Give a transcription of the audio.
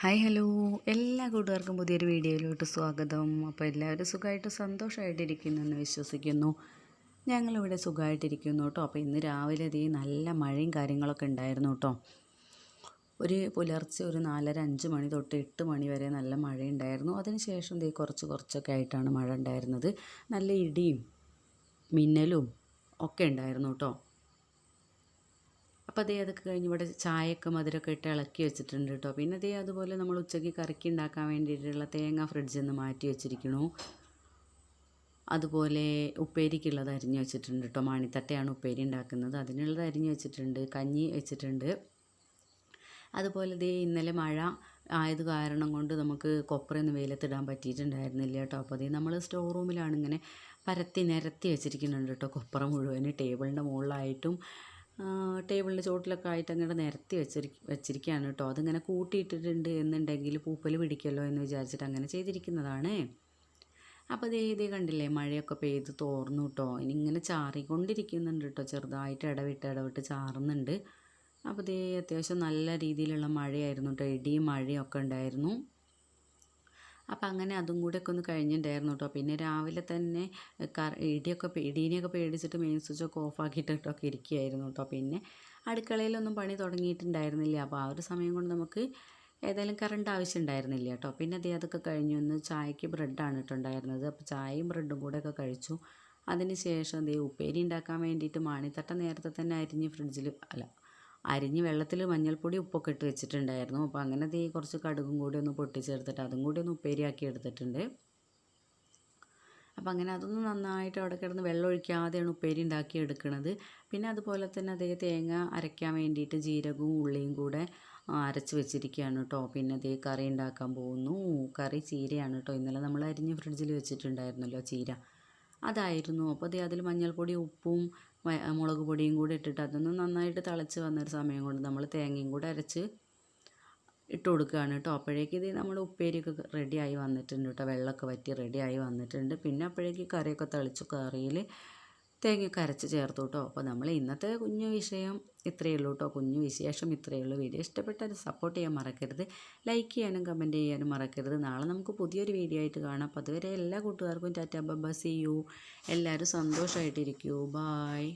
Hi hello. എല്ലാ കൂട്ടുകാർക്കും പുതിയൊരു വീഡിയോയിലോട്ട് സ്വാഗതം. അപ്പോൾ എല്ലാവരും സുഖമായിട്ട് സന്തോഷമായിട്ടിരിക്കുന്നെന്ന് വിശ്വസിക്കുന്നു. ഞങ്ങളിവിടെ സുഖമായിട്ടിരിക്കുന്നു കേട്ടോ. അപ്പോൾ ഇന്ന് രാവിലെ ദേ നല്ല മഴയും കാര്യങ്ങളൊക്കെ ഉണ്ടായിരുന്നു കേട്ടോ. ഒരു പുലർച്ചെ ഒരു നാലര അഞ്ച് മണി തൊട്ട് എട്ട് മണി വരെ നല്ല മഴയുണ്ടായിരുന്നു. അതിനുശേഷം ദേ കുറച്ച് കുറച്ചൊക്കെ ആയിട്ടാണ് മഴ ഉണ്ടായിരുന്നത്. നല്ല ഇടിയും മിന്നലും ഒക്കെ ഉണ്ടായിരുന്നു കേട്ടോ. അപ്പോൾ അതേ അതൊക്കെ കഴിഞ്ഞ് ഇവിടെ ചായയൊക്കെ മധുരമൊക്കെ ഇട്ട് ഇളക്കി വെച്ചിട്ടുണ്ട് കേട്ടോ. പിന്നെ അതേ അതുപോലെ നമ്മൾ ഉച്ചയ്ക്ക് കറിക്ക് ഉണ്ടാക്കാൻ വേണ്ടിയിട്ടുള്ള തേങ്ങ ഫ്രിഡ്ജിൽ നിന്ന് മാറ്റി വെച്ചിരിക്കണു അതുപോലെ ഉപ്പേരിക്കുള്ളത് അരിഞ്ഞ് വെച്ചിട്ടുണ്ട് കേട്ടോ. മാണിത്തട്ടയാണ് ഉപ്പേരി ഉണ്ടാക്കുന്നത്. അതിനുള്ളത് അരിഞ്ഞ് വെച്ചിട്ടുണ്ട്. കഞ്ഞി വെച്ചിട്ടുണ്ട്. അതുപോലെ ദേ ഇന്നലെ മഴ ആയത് കാരണം കൊണ്ട് നമുക്ക് കൊപ്രയൊന്നും വെയിലത്തിടാൻ പറ്റിയിട്ടുണ്ടായിരുന്നില്ല കേട്ടോ. അപ്പോൾ അതേ നമ്മൾ സ്റ്റോർ റൂമിലാണ് ഇങ്ങനെ പരത്തി നിരത്തി വെച്ചിരിക്കുന്നുണ്ട് കേട്ടോ. കൊപ്ര മുഴുവൻ ടേബിളിന്റെ മുകളിലായിട്ടും ടേബിളിന്റെ ചോട്ടിലൊക്കെ ആയിട്ട് അങ്ങോട്ട് നിരത്തി വെച്ചിരി വെച്ചിരിക്കുകയാണ് കേട്ടോ അതിങ്ങനെ കൂട്ടിയിട്ടിട്ടുണ്ട് എന്നുണ്ടെങ്കിൽ പൂപ്പൽ പിടിക്കല്ലോ എന്ന് വിചാരിച്ചിട്ട് അങ്ങനെ ചെയ്തിരിക്കുന്നതാണ്. അപ്പോൾ ദേ ഇതേ കണ്ടില്ലേ മഴയൊക്കെ പെയ്ത് തോർന്നു കേട്ടോ ഇനി ഇങ്ങനെ ചാറിക്കൊണ്ടിരിക്കുന്നുണ്ട് കേട്ടോ ചെറുതായിട്ട് ഇടവിട്ട് ഇടവിട്ട് ചാറുന്നുണ്ട്. അപ്പോൾ ദേ അത്യാവശ്യം നല്ല രീതിയിലുള്ള മഴയായിരുന്നു കേട്ടോ ഇടിയും മഴയും ഒക്കെ ഉണ്ടായിരുന്നു. അപ്പോൾ അങ്ങനെ അതും കൂടെ ഒക്കെ ഒന്ന് കഴിഞ്ഞിട്ടുണ്ടായിരുന്നു കേട്ടോ പിന്നെ രാവിലെ തന്നെ ഇടിയൊക്കെ ഇടീനെയൊക്കെ പേടിച്ചിട്ട് മെയിൻ സ്വിച്ച് ഒക്കെ ഓഫ് ആക്കിയിട്ടൊക്കെ ഇരിക്കുകയായിരുന്നു കേട്ടോ പിന്നെ അടുക്കളയിലൊന്നും പണി തുടങ്ങിയിട്ടുണ്ടായിരുന്നില്ല. അപ്പോൾ ആ ഒരു സമയം കൊണ്ട് നമുക്ക് ഏതായാലും കറണ്ട് ആവശ്യം ഉണ്ടായിരുന്നില്ല കേട്ടോ പിന്നെ അതേ അതൊക്കെ കഴിഞ്ഞു. ഒന്ന് ചായക്ക് ബ്രെഡാണ് ഇട്ടുണ്ടായിരുന്നത് അപ്പോൾ ചായയും ബ്രെഡും കൂടെ ഒക്കെ കഴിച്ചു. അതിന് ശേഷം ദേ ഉപ്പേരി ഉണ്ടാക്കാൻ വേണ്ടിയിട്ട് മാണിത്തട്ട നേരത്തെ തന്നെ അരിഞ്ഞ് ഫ്രിഡ്ജിൽ അല്ല അരിഞ്ഞ് വെള്ളത്തിൽ മഞ്ഞൾപ്പൊടി ഉപ്പൊക്കെ ഇട്ട് വെച്ചിട്ടുണ്ടായിരുന്നു. അപ്പോൾ അങ്ങനെ തീ കുറച്ച് കടുകും കൂടി ഒന്ന് പൊട്ടിച്ചെടുത്തിട്ട് അതും കൂടി ഒന്ന് ഉപ്പേരിയാക്കി എടുത്തിട്ടുണ്ട്. അപ്പം അങ്ങനെ അതൊന്ന് നന്നായിട്ട് അവിടെ കിടന്ന് വെള്ളം ഒഴിക്കാതെയാണ് ഉപ്പേരി ഉണ്ടാക്കി എടുക്കുന്നത് പിന്നെ അതുപോലെ തന്നെ അതേ തേങ്ങ അരയ്ക്കാൻ വേണ്ടിയിട്ട് ജീരകവും ഉള്ളിയും കൂടെ അരച്ച് വെച്ചിരിക്കുകയാണ് കേട്ടോ പിന്നെ അതേ കറി ഉണ്ടാക്കാൻ പോകുന്നു. കറി ചീരയാണ് കേട്ടോ ഇന്നലെ നമ്മൾ അരിഞ്ഞ് ഫ്രിഡ്ജിൽ വെച്ചിട്ടുണ്ടായിരുന്നല്ലോ ചീര. അതായിരുന്നു. അപ്പോൾ അതേ അതിൽ മഞ്ഞൾപ്പൊടി ഉപ്പും മുളക് പൊടിയും കൂടി ഇട്ടിട്ട് അതൊന്ന് നന്നായിട്ട് തിളച്ച് വന്നൊരു സമയം കൊണ്ട് നമ്മൾ തേങ്ങയും കൂടെ അരച്ച് ഇട്ട് കൊടുക്കുകയാണ് കേട്ടോ. അപ്പോഴേക്ക് ഇത് നമ്മുടെ ഉപ്പേരിയൊക്കെ റെഡിയായി വന്നിട്ടുണ്ട് കേട്ടോ. വെള്ളമൊക്കെ വറ്റി റെഡിയായി വന്നിട്ടുണ്ട്. പിന്നെ അപ്പോഴേക്ക് കറിയൊക്കെ തിളച്ചു കറിയിൽ തേങ്ങയൊക്കെ അരച്ച് ചേർത്തു കേട്ടോ അപ്പോൾ നമ്മൾ ഇന്നത്തെ കുഞ്ഞു വിഷയം ഇത്രയേ ഉള്ളൂ കേട്ടോ കുഞ്ഞു വിശേഷം ഇത്രയേ ഉള്ളൂ വീഡിയോ ഇഷ്ടപ്പെട്ടാൽ സപ്പോർട്ട് ചെയ്യാൻ മറക്കരുത്. ലൈക്ക് ചെയ്യാനും കമന്റ് ചെയ്യാനും മറക്കരുത്. നാളെ നമുക്ക് പുതിയൊരു വീഡിയോ ആയിട്ട് കാണാം. അപ്പോൾ അതുവരെ എല്ലാ കൂട്ടുകാർക്കും ടാറ്റ ബബ്ബ സി യു എല്ലാവരും സന്തോഷമായിട്ടിരിക്കൂ ബായ്